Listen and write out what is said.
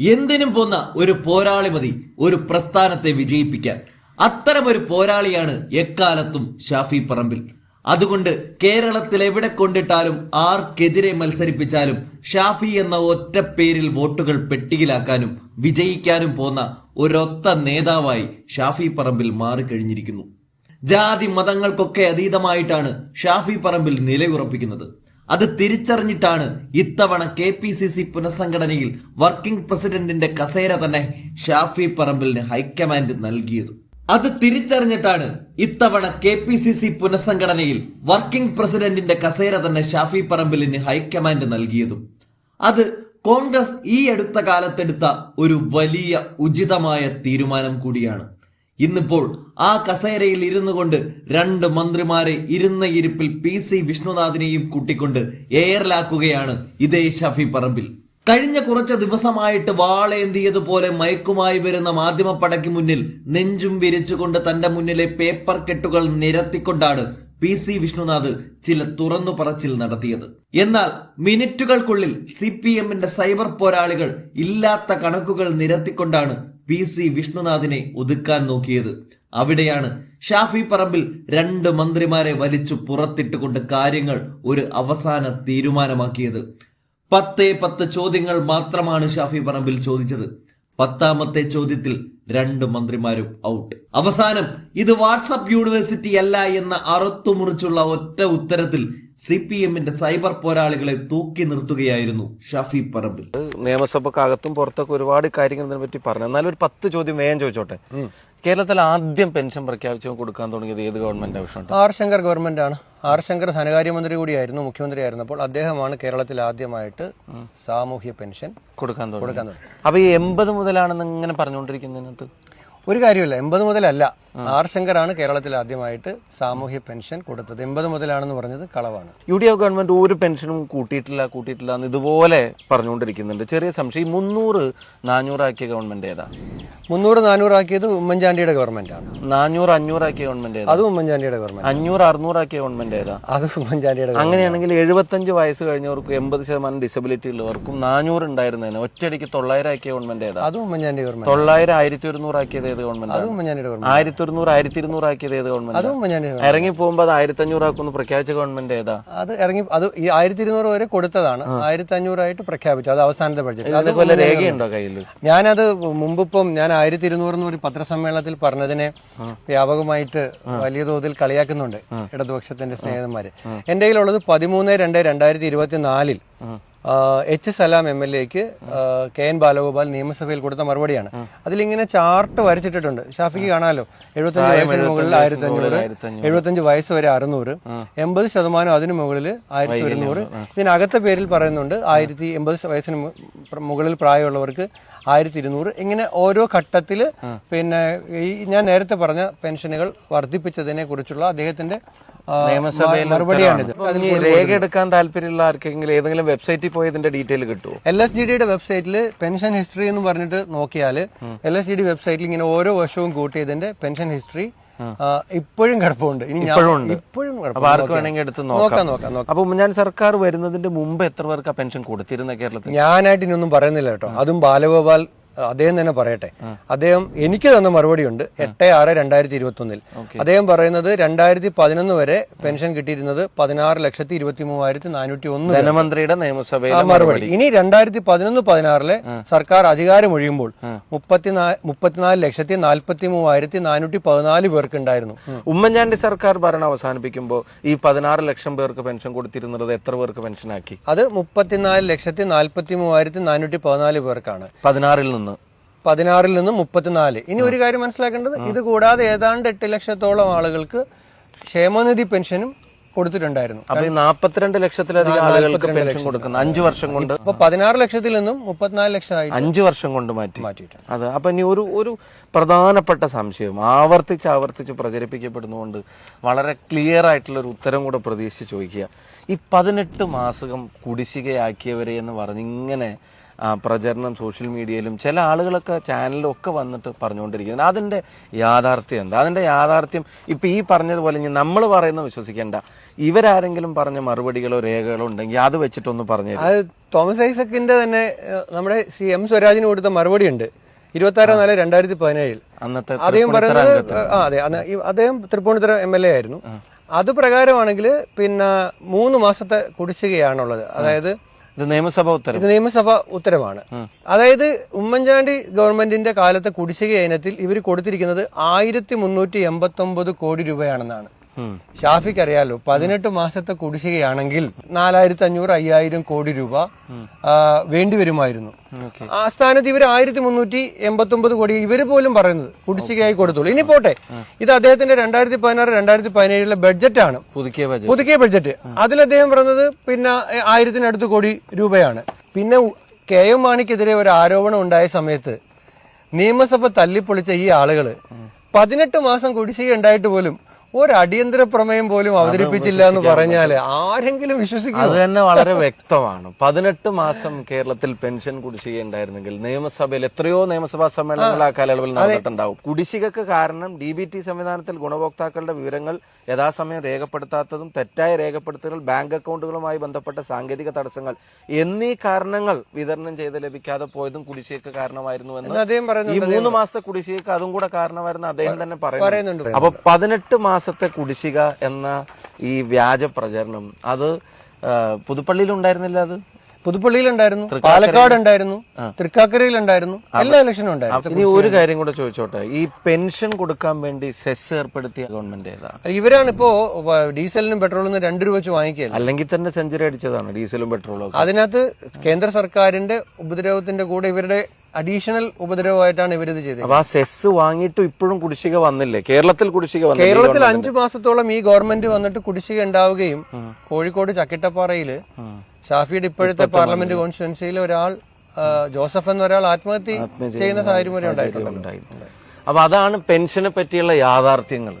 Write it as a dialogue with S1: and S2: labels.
S1: എന്തിനും പോന്ന ഒരു പോരാളി മതി ഒരു പ്രസ്ഥാനത്തെ വിജയിപ്പിക്കാൻ. അത്തരമൊരു പോരാളിയാണ് എക്കാലത്തും ഷാഫി പറമ്പിൽ. അതുകൊണ്ട് കേരളത്തിൽ എവിടെ കൊണ്ടിട്ടാലും ആർക്കെതിരെ മത്സരിപ്പിച്ചാലും ഷാഫി എന്ന ഒറ്റ പേരിൽ വോട്ടുകൾ പെട്ടിയിലാക്കാനും വിജയിക്കാനും പോന്ന ഒരൊത്ത നേതാവായി ഷാഫി പറമ്പിൽ മാറിക്കഴിഞ്ഞിരിക്കുന്നു. ജാതി മതങ്ങൾക്കൊക്കെ അതീതമായിട്ടാണ് ഷാഫി പറമ്പിൽ നിലയുറപ്പിക്കുന്നത്. അത് തിരിച്ചറിഞ്ഞിട്ടാണ് ഇത്തവണ കെ പി സി സി പുനഃസംഘടനയിൽ വർക്കിംഗ് പ്രസിഡന്റിന്റെ കസേര തന്നെ ഷാഫി പറമ്പിലിന് ഹൈക്കമാൻഡ് നൽകിയത്. അത് തിരിച്ചറിഞ്ഞിട്ടാണ് ഇത്തവണ കെ പി സി സി പുനഃസംഘടനയിൽ വർക്കിംഗ് പ്രസിഡന്റിന്റെ കസേര തന്നെ ഷാഫി പറമ്പിലിന് ഹൈക്കമാൻഡ് നൽകിയതും. അത് കോൺഗ്രസ് ഈ അടുത്ത കാലത്തെടുത്ത ഒരു വലിയ ഉചിതമായ തീരുമാനം കൂടിയാണ്. ഇന്നിപ്പോൾ ആ കസേരയിൽ ഇരുന്നു കൊണ്ട് രണ്ട് മന്ത്രിമാരെ ഇരുന്ന ഇരിപ്പിൽ പി സി വിഷ്ണുനാഥിനെയും കൂട്ടിക്കൊണ്ട് എയറിലാക്കുകയാണ് ഇതേ ഷഫി പറമ്പിൽ. കഴിഞ്ഞ കുറച്ച് ദിവസമായിട്ട് വാളേന്തിയതുപോലെ മയക്കുമായി വരുന്ന മാധ്യമപ്പടയ്ക്ക് മുന്നിൽ നെഞ്ചും വിരിച്ചുകൊണ്ട് തന്റെ മുന്നിലെ പേപ്പർ കെട്ടുകൾ നിരത്തിക്കൊണ്ടാണ് പി സി വിഷ്ണുനാഥ് ചില തുറന്നു പറച്ചിൽ നടത്തിയത്. എന്നാൽ മിനിറ്റുകൾക്കുള്ളിൽ സി പി എമ്മിന്റെ സൈബർ പോരാളികൾ ഇല്ലാത്ത കണക്കുകൾ നിരത്തിക്കൊണ്ടാണ് പി സി വിഷ്ണുനാഥിനെ ഒതുക്കാൻ നോക്കിയത്. അവിടെയാണ് ഷാഫി പറമ്പിൽ രണ്ട് മന്ത്രിമാരെ വലിച്ചു പുറത്തിട്ടുകൊണ്ട് കാര്യങ്ങൾ ഒരു അവസാന തീരുമാനമാക്കിയത്. പത്തേ പത്ത് ചോദ്യങ്ങൾ മാത്രമാണ് ഷാഫി പറമ്പിൽ ചോദിച്ചത്. പത്താമത്തെ ചോദ്യത്തിൽ രണ്ട് മന്ത്രിമാരും ഔട്ട് അവസാനം ഇത് വാട്സപ്പ് യൂണിവേഴ്സിറ്റി അല്ല എന്ന അറുത്തുമുറിച്ചുള്ള ഒറ്റ ഉത്തരത്തിൽ സി പി എമ്മിന്റെ സൈബർ പോരാളികളെ തൂക്കി നിർത്തുകയായിരുന്നു ഷഫി പറമ്പിൽ.
S2: നിയമസഭക്കകത്തും പുറത്തൊക്കെ ഒരുപാട് കാര്യങ്ങൾ ഇതിനെ പറ്റി പറഞ്ഞു. എന്നാലും ഒരു പത്ത് ചോദ്യം വേഗം ചോദിച്ചോട്ടെ. കേരളത്തിൽ ആദ്യം പെൻഷൻ പ്രഖ്യാപിച്ചു കൊടുക്കാൻ തുടങ്ങിയത് ഏത് ഗവൺമെന്റ് ആവശ്യമുണ്ട്
S3: ആർ ശങ്കർ ഗവൺമെന്റ് ആണ്. ആർ ശങ്കർ ധനകാര്യമന്ത്രി കൂടിയായിരുന്നു മുഖ്യമന്ത്രി ആയിരുന്നപ്പോൾ അദ്ദേഹമാണ് കേരളത്തിൽ ആദ്യമായിട്ട് സാമൂഹ്യ പെൻഷൻ
S2: കൊടുക്കാൻ തുടങ്ങി
S3: കൊടുക്കാൻ തുടങ്ങി
S2: അപ്പൊ ഈ എൺപത് മുതലാണെന്ന് ഇങ്ങനെ പറഞ്ഞുകൊണ്ടിരിക്കുന്നതിനകത്ത്?
S3: ഒരു കാര്യമില്ല എൺപത് മുതലല്ല. ആർ ശങ്കറാണ് കേരളത്തിൽ ആദ്യമായിട്ട് സാമൂഹ്യ പെൻഷൻ കൊടുത്തത്. എൺപത് മുതലാണെന്ന് പറഞ്ഞത് കളവാണ്.
S2: യു ഡി എഫ് ഗവൺമെന്റ് ഒരു പെൻഷനും കൂട്ടിയിട്ടില്ല കൂട്ടിയിട്ടില്ല എന്ന് ഇതുപോലെ പറഞ്ഞുകൊണ്ടിരിക്കുന്നുണ്ട്. ചെറിയ സംശയം മുന്നൂറ് നാനൂറാക്കിയ ഗവൺമെന്റ് ഏതാ?
S3: മുന്നൂറ് നാനൂറാക്കിയത് ഉമ്മൻചാണ്ടിയുടെ ഗവൺമെന്റ് ആണ്.
S2: നാനൂറ് അഞ്ഞൂറാക്കിയ ഗവൺമെന്റ് ഏതാ?
S3: അതും ഉമ്മൻചാണ്ടിയുടെ ഗവൺമെന്റ്
S2: അഞ്ഞൂറ് അറുന്നൂറാക്കിയ ഗവൺമെന്റ് ഏതാ?
S3: അത് ഉമ്മൻചാണ്ടിയുടെ.
S2: അങ്ങനെയാണെങ്കിൽ എഴുപത്തഞ്ച് വയസ്സ് കഴിഞ്ഞവർക്കും എൺപത് ശതമാനം ഡിസബിലിറ്റി ഉള്ളവർക്കും നാനൂറ് ഉണ്ടായിരുന്നതിന് ഒറ്റയടിക്ക് തൊള്ളായിരം ആക്കിയ ഗവൺമെന്റ് ഏതാ?
S3: അത് ഉമ്മൻചാണ്ടി ഗവൺമെന്റ്
S2: തൊള്ളായിരം ആയിരത്തി ഒരുന്നൂറാക്കിയത് ഏത് ഗവൺമെന്റ്
S3: അതും ഉമ്മൻചാണ്ടിയുടെ ഗവൺമെന്റ്
S2: ആയിരത്തി ഒരുന്നൂറ് ആയിരത്തി ഇരുന്നൂറ് ആക്കിയത് ഏത്
S3: അതും
S2: ഗവൺമെന്റ്
S3: ഉമ്മൻചാണ്ടി.
S2: ഇറങ്ങി പോകുമ്പോൾ അത് ആയിരത്തി അഞ്ഞൂറ് ആക്കുന്നു പ്രഖ്യാപിച്ച ഗവൺമെന്റ് ഏതാ?
S3: അത് ഇറങ്ങി അത് ഈ ആയിരത്തി ഇരുന്നൂറ് വരെ കൊടുത്തതാണ്. ആയിരത്തി അഞ്ഞൂറായിട്ട് പ്രഖ്യാപിച്ചു. അത് അവസാനത്തെ ബഡ്ജറ്റ്
S2: അതുപോലെ രേഖയുണ്ടോ കയ്യിൽ
S3: ഞാനത് മുമ്പിപ്പം ഞാൻ ആയിരത്തി ഇരുന്നൂറ് എന്ന് ഒരു പത്രസമ്മേളനത്തിൽ പറഞ്ഞതിനെ വ്യാപകമായിട്ട് വലിയ തോതിൽ കളിയാക്കുന്നുണ്ട് ഇടതുപക്ഷത്തിന്റെ സ്നേഹിതന്മാര്. എന്റെ കയ്യിലുള്ളത് പതിമൂന്ന് രണ്ട് രണ്ടായിരത്തി ഇരുപത്തിനാലിൽ എച്ച് സലാം എം എൽ എക്ക് കെ എൻ ബാലഗോപാൽ നിയമസഭയിൽ കൊടുത്ത മറുപടിയാണ്. അതിലിങ്ങനെ ചാർട്ട് വരച്ചിട്ടിട്ടുണ്ട്. ഷാഫിക്ക് കാണാലോ? എഴുപത്തഞ്ച് വയസ്സിന് മുകളിൽ ആയിരത്തി അഞ്ഞൂറ് എഴുപത്തഞ്ച് വയസ്സ് വരെ അറുന്നൂറ് എൺപത് ശതമാനം അതിനു മുകളിൽ ആയിരത്തി ഒരുന്നൂറ്. ഇതിനകത്തെ പേരിൽ പറയുന്നുണ്ട് ആയിരത്തി എൺപത് വയസ്സിന് മുകളിൽ പ്രായമുള്ളവർക്ക് ആയിരത്തി ഇരുന്നൂറ്. ഇങ്ങനെ ഓരോ ഘട്ടത്തിൽ പിന്നെ ഈ ഞാൻ നേരത്തെ പറഞ്ഞ പെൻഷനുകൾ വർദ്ധിപ്പിച്ചതിനെ കുറിച്ചുള്ള അദ്ദേഹത്തിന്റെ മറുപടിയാണിത്.
S2: രേഖ എടുക്കാൻ താല്പര്യമുള്ള ആർക്കെങ്കിലും ഏതെങ്കിലും വെബ്സൈറ്റിൽ പോയി ഇതിന്റെ ഡീറ്റെയിൽ കിട്ടുമോ
S3: എൽ എസ് ജി ഡിയുടെ വെബ്സൈറ്റിൽ പെൻഷൻ ഹിസ്റ്ററി എന്ന് പറഞ്ഞിട്ട് നോക്കിയാൽ എൽ എസ് ജി ഡി വെബ്സൈറ്റിൽ ഇങ്ങനെ ഓരോ വർഷവും കൂട്ടിയതിന്റെ പെൻഷൻ ഹിസ്റ്ററി ഇപ്പോഴും കിടപ്പുണ്ട്. ഇനി ഇപ്പോഴും
S2: അപ്പൊ
S3: കിടപ്പുണ്ട്.
S2: ആർക്ക്
S3: നോക്കിയാൽ.
S2: വേണമെങ്കിൽ എടുത്ത്
S3: നോക്കാം.
S2: നോക്കാം
S3: നോക്കാം നോക്കാം.
S2: അപ്പൊ ഉമ്മൻചാണ്ടി സർക്കാർ വരുന്നതിന്റെ മുമ്പ് എത്ര പേർക്ക് പെൻഷൻ കൊടുത്തിരുന്ന കേരളത്തിൽ?
S3: ഞാനായിട്ട് ഇനിയൊന്നും പറയുന്നില്ല കേട്ടോ. അതും ബാലഗോപാൽ അദ്ദേഹം തന്നെ പറയട്ടെ. അദ്ദേഹം എനിക്ക് തന്ന മറുപടി ഉണ്ട്. എട്ട് ആറ് രണ്ടായിരത്തി ഇരുപത്തി ഒന്നിൽ അദ്ദേഹം പറയുന്നത് രണ്ടായിരത്തി പതിനൊന്ന് വരെ പെൻഷൻ കിട്ടിയിരുന്നത് പതിനാറ് ലക്ഷത്തി ഇരുപത്തി മൂവായിരത്തി നാനൂറ്റി ഒന്ന്
S2: ധനമന്ത്രിയുടെ നിയമസഭയിലെ
S3: മറുപടി. ഇനി രണ്ടായിരത്തി പതിനൊന്ന് പതിനാറിലെ സർക്കാർ അധികാരം ഒഴിയുമ്പോൾ മുപ്പത്തിനാല് മുപ്പത്തിനാല് ലക്ഷത്തി നാൽപ്പത്തി മൂവായിരത്തി നാനൂറ്റി പതിനാല് പേർക്ക് ഉണ്ടായിരുന്നു
S2: ഉമ്മൻചാണ്ടി സർക്കാർ ഭരണം അവസാനിപ്പിക്കുമ്പോൾ ഈ പതിനാറ് ലക്ഷം പേർക്ക് പെൻഷൻ കൊടുത്തിരുന്നത് എത്ര പേർക്ക് പെൻഷൻ ആക്കി
S3: അത് മുപ്പത്തിനാല് ലക്ഷത്തി നാൽപ്പത്തി മൂവായിരത്തി നാനൂറ്റി പതിനാല് പേർക്കാണ്.
S2: പതിനാറിൽ നിന്ന്.
S3: പതിനാറിൽ നിന്ന് മുപ്പത്തിനാല്. ഇനി ഒരു കാര്യം മനസ്സിലാക്കേണ്ടത് ഇത് കൂടാതെ ഏതാണ്ട് എട്ട് ലക്ഷത്തോളം ആളുകൾക്ക് ക്ഷേമനിധി പെൻഷനും കൊടുത്തിട്ടുണ്ടായിരുന്നു.
S2: അപ്പൊ ഈ നാപ്പത്തിരണ്ട് ലക്ഷത്തിലധികം ആളുകൾക്ക് പെൻഷൻ കൊടുക്കുന്നു. അഞ്ചു വർഷം കൊണ്ട്.
S3: അപ്പൊ പതിനാറ് ലക്ഷത്തിൽ നിന്നും മുപ്പത്തിനാല് ലക്ഷമായി
S2: അഞ്ചു വർഷം കൊണ്ട് മാറ്റി.
S3: മാറ്റിയിട്ടുണ്ട്.
S2: അതെ അപ്പൊ ഇനി ഒരു ഒരു പ്രധാനപ്പെട്ട സംശയം. ആവർത്തിച്ച് ആവർത്തിച്ച് പ്രചരിപ്പിക്കപ്പെടുന്നതുകൊണ്ട് വളരെ ക്ലിയർ ആയിട്ടുള്ള ഒരു ഉത്തരം കൂടെ പ്രതീക്ഷിച്ച് ചോദിക്കുക. ഈ പതിനെട്ട് മാസകം കുടിശ്ശികയാക്കിയവരെ എന്ന് പറഞ്ഞ് ഇങ്ങനെ ആ, പ്രചരണം സോഷ്യൽ മീഡിയയിലും ചില ആളുകളൊക്കെ ചാനലിലും ഒക്കെ വന്നിട്ട് പറഞ്ഞുകൊണ്ടിരിക്കുന്നത് അതിന്റെ യാഥാർത്ഥ്യം എന്താ? അതിന്റെ യാഥാർത്ഥ്യം ഇപ്പം ഈ പറഞ്ഞതുപോലെ ഇനി നമ്മൾ പറയുന്നത് വിശ്വസിക്കേണ്ട. ഇവരാരെങ്കിലും പറഞ്ഞ മറുപടികളോ രേഖകളോ ഉണ്ടെങ്കിൽ അത് വെച്ചിട്ടൊന്ന് പറഞ്ഞു
S3: അത് തോമസ് ഐസക്കിന്റെ തന്നെ നമ്മുടെ സി എം സ്വരാജിന് കൊടുത്ത മറുപടി ഉണ്ട് ഇരുപത്തി ആറ് നാല് രണ്ടായിരത്തി പതിനേഴിൽ
S2: അന്നത്തെ
S3: അദ്ദേഹം പറയുന്നത് ആ അതെ അദ്ദേഹം തൃപ്പൂണിത്തുറ എം എൽ എ ആയിരുന്നു. അത് പ്രകാരമാണെങ്കിൽ പിന്നെ മൂന്ന് മാസത്തെ കുടിശ്ശികയാണുള്ളത്. അതായത്
S2: ഇത് നിയമസഭ ഉത്തരവ്.
S3: ഇത് നിയമസഭ ഉത്തരവാണ്. അതായത് ഉമ്മൻചാണ്ടി ഗവൺമെന്റിന്റെ കാലത്തെ കുടിശ്ശിക ഇനത്തിൽ ഇവർ കൊടുത്തിരിക്കുന്നത് ആയിരത്തി മുന്നൂറ്റി എൺപത്തി ഒമ്പത് കോടി രൂപയാണെന്നാണ്. ഷാഫിക്ക് അറിയാലോ പതിനെട്ട് മാസത്തെ കുടിശ്ശികയാണെങ്കിൽ നാലായിരത്തി അഞ്ഞൂറ് അയ്യായിരം കോടി രൂപ വേണ്ടിവരുമായിരുന്നു. ആ സ്ഥാനത്ത് ഇവർ ആയിരത്തി മുന്നൂറ്റി എൺപത്തി ഒമ്പത് കോടി ഇവർ പോലും പറയുന്നത് കുടിശ്ശികയായി കൊടുത്തുള്ളൂ ഇനി പോട്ടെ ഇത് അദ്ദേഹത്തിന്റെ രണ്ടായിരത്തി പതിനാറ് രണ്ടായിരത്തി പതിനേഴിലെ ബഡ്ജറ്റാണ്.
S2: പുതുക്കിയ
S3: പുതുക്കിയ ബഡ്ജറ്റ്. അതിൽ അദ്ദേഹം പറഞ്ഞത് പിന്നെ ആയിരത്തിനടുത്ത് കോടി രൂപയാണ്. പിന്നെ കെ എം മാണിക്കെതിരെ ഒരു ആരോപണം ഉണ്ടായ സമയത്ത് നിയമസഭ തല്ലിപ്പൊളിച്ച ഈ ആളുകൾ പതിനെട്ട് മാസം കുടിശ്ശിക ഉണ്ടായിട്ട് പോലും ഒരു അടിയന്തര പ്രമേയം പോലും അവതരിപ്പിച്ചില്ല എന്ന് പറഞ്ഞാൽ ആരെങ്കിലും
S2: വിശ്വസിക്കും
S3: അത്
S2: തന്നെ വളരെ വ്യക്തമാണ്. പതിനെട്ട് മാസം കേരളത്തിൽ പെൻഷൻ കുടിശ്ശിക ഉണ്ടായിരുന്നെങ്കിൽ നിയമസഭയിൽ എത്രയോ നിയമസഭാ സമ്മേളനങ്ങൾ ആ കാലയളവിൽ നടന്നിട്ടുണ്ടാവും. കുടിശ്ശികക്ക് കാരണം ഡി ബി ടി സംവിധാനത്തിൽ ഗുണഭോക്താക്കളുടെ വിവരങ്ങൾ യഥാസമയം രേഖപ്പെടുത്താത്തതും തെറ്റായ രേഖപ്പെടുത്തലുകൾ ബാങ്ക് അക്കൗണ്ടുകളുമായി ബന്ധപ്പെട്ട സാങ്കേതിക തടസ്സങ്ങൾ എന്നീ കാരണങ്ങൾ വിതരണം ചെയ്ത് ലഭിക്കാതെ പോയതും കുടിശ്ശികക്ക് കാരണമായിരുന്നു
S3: എന്ന്
S2: ഈ മൂന്ന് മാസത്തെ കുടിശ്ശികക്ക് അതും കൂടെ കാരണമായിരുന്നു അദ്ദേഹം തന്നെ പറയുന്നു.
S3: പറയുന്നുണ്ട്.
S2: അപ്പൊ പതിനെട്ട് മാസത്തെ കുടിശ്ശിക എന്ന ഈ വ്യാജ പ്രചരണം അത് പുതുപ്പള്ളിയിൽ ഉണ്ടായിരുന്നില്ല അത്?
S3: പുതുപ്പള്ളിയിൽ ഉണ്ടായിരുന്നു പാലക്കാട് ഉണ്ടായിരുന്നു തൃക്കാക്കരയിലുണ്ടായിരുന്നു എല്ലാ ഇലക്ഷനും ഉണ്ടായിരുന്നു.
S2: ഇനി ഒരു കാര്യം കൂടെ ചോദിച്ചോട്ടെ. ഈ പെൻഷൻ കൊടുക്കാൻ വേണ്ടി സെസ് ഏർപ്പെടുത്തിയ ഗവൺമെന്റ്
S3: ഇവരാണ് ഇപ്പോ ഡീസലിനും പെട്രോളിനും രണ്ട് രൂപ വെച്ച് വാങ്ങിക്കുക
S2: അല്ലെങ്കിൽ തന്നെ സെഞ്ചുറി അടിച്ചതാണ് ഡീസലും പെട്രോളും
S3: അതിനകത്ത് കേന്ദ്ര സർക്കാരിന്റെ ഉപദ്രവത്തിന്റെ കൂടെ ഇവരുടെ അഡീഷണൽ ഉപദ്രവമായിട്ടാണ് ഇവരിത് ചെയ്തത്.
S2: അപ്പൊ ആ സെസ് വാങ്ങിയിട്ട് ഇപ്പോഴും കുടിശ്ശിക വന്നില്ലേ? കേരളത്തിൽ കുടിശ്ശിക വന്നു
S3: കേരളത്തിൽ അഞ്ചു മാസത്തോളം ഈ ഗവൺമെന്റ് വന്നിട്ട് കുടിശ്ശിക ഉണ്ടാവുകയും കോഴിക്കോട് ചക്കിട്ടപ്പാറയിൽ ഷാഫിയുടെ ഇപ്പോഴത്തെ പാർലമെന്റ് കോൺസ്റ്റിറ്റ്യുവൻസിയിൽ ഒരാൾ ജോസഫ് എന്ന ഒരാൾ ആത്മഹത്യ ചെയ്യുന്ന സാഹചര്യം വരെ ഉണ്ടായിട്ടുണ്ട്.
S2: ഉണ്ടായി. അപ്പൊ അതാണ് പെൻഷനെ പറ്റിയുള്ള യാഥാർത്ഥ്യങ്ങൾ.